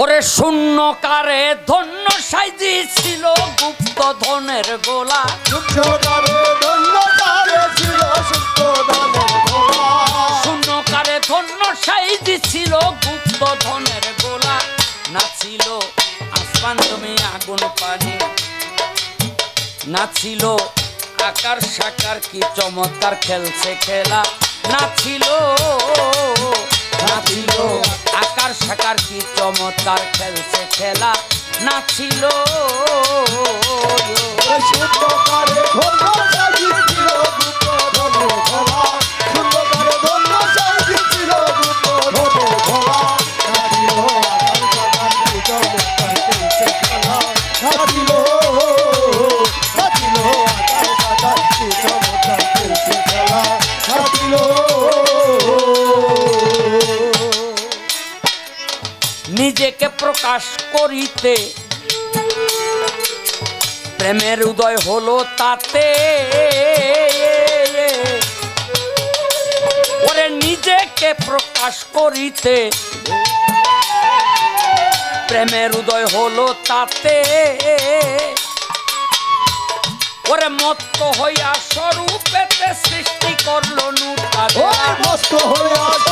ওরে শূন্য কারে ধন্য সাইজি ছিল গুপ্ত ধনের গোলা। শূন্য কারে ধন্য সাইজি ছিল গুপ্ত ধনের গোলা। না ছিল আসমান তুমি আগুন পানি। না ছিল আকার সাকার কি চমৎকার খেলছে খেলা। না ছিল না ছিল আকার সাকার কি চমৎকার খেলছে খেলা। না ছিল। সূর্যকারে নিজেকে প্রকাশ করিতে। প্রেমের উদয় হলো তাতে। ওরে নিজেকে প্রকাশ করিতে। প্রেমের উদয় হলো তাতে। ওরে মত্ত হইয়া স্বরূপেতে সৃষ্টি করল ওই মস্ত হইয়া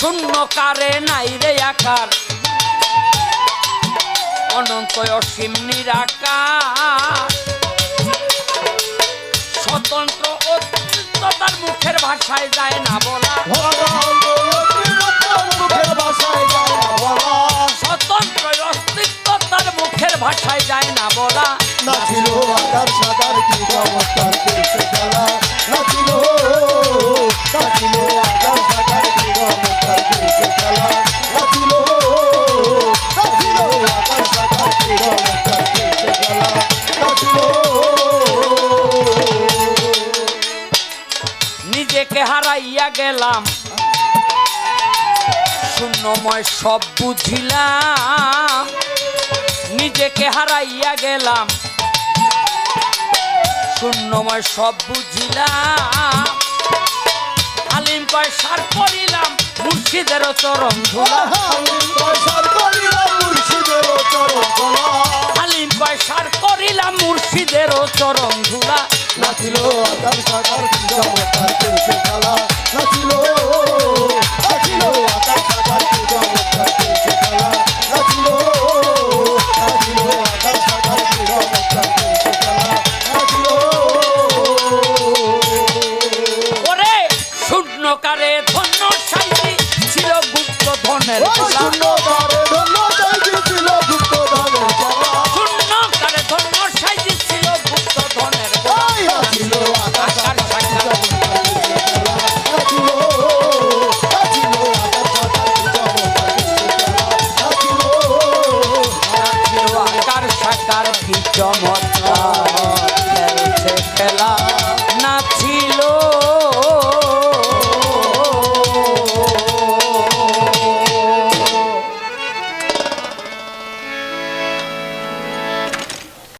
শূন্য কারে নাই রে আকার। অনন্ত অসীম নিরাকার। স্বতন্ত্র অস্তিত্ব তার মুখের ভাষায় যায় না বলা। না স্বতন্ত্র অস্তিত্ব তার মুখের ভাষায় যায় না বলা। নাচিল আকার সাকার কি নিজেকে হারাইয়া গেলাম। শূন্যময় সব বুঝিলাম নিজেকে হারাইয়া গেলাম। শূন্যময় সব বুঝিলাম আলিম কয় সার করিলাম মুর্শিদের চরণ ধুলা। আলিম কয় সার করিলাম মুর্শিদের চরণ ধুলা। নাচিল শূন্যকারে ধন্য সাইজি ছিল গুপ্ত ধনের ওই গলা। শূন্য দ্বারে গুপ্ত ধানের খেলা ধন্য সাইজি ছিল গুপ্ত ধনের গলা। আকার সাকার কি চমৎকার। খেলা।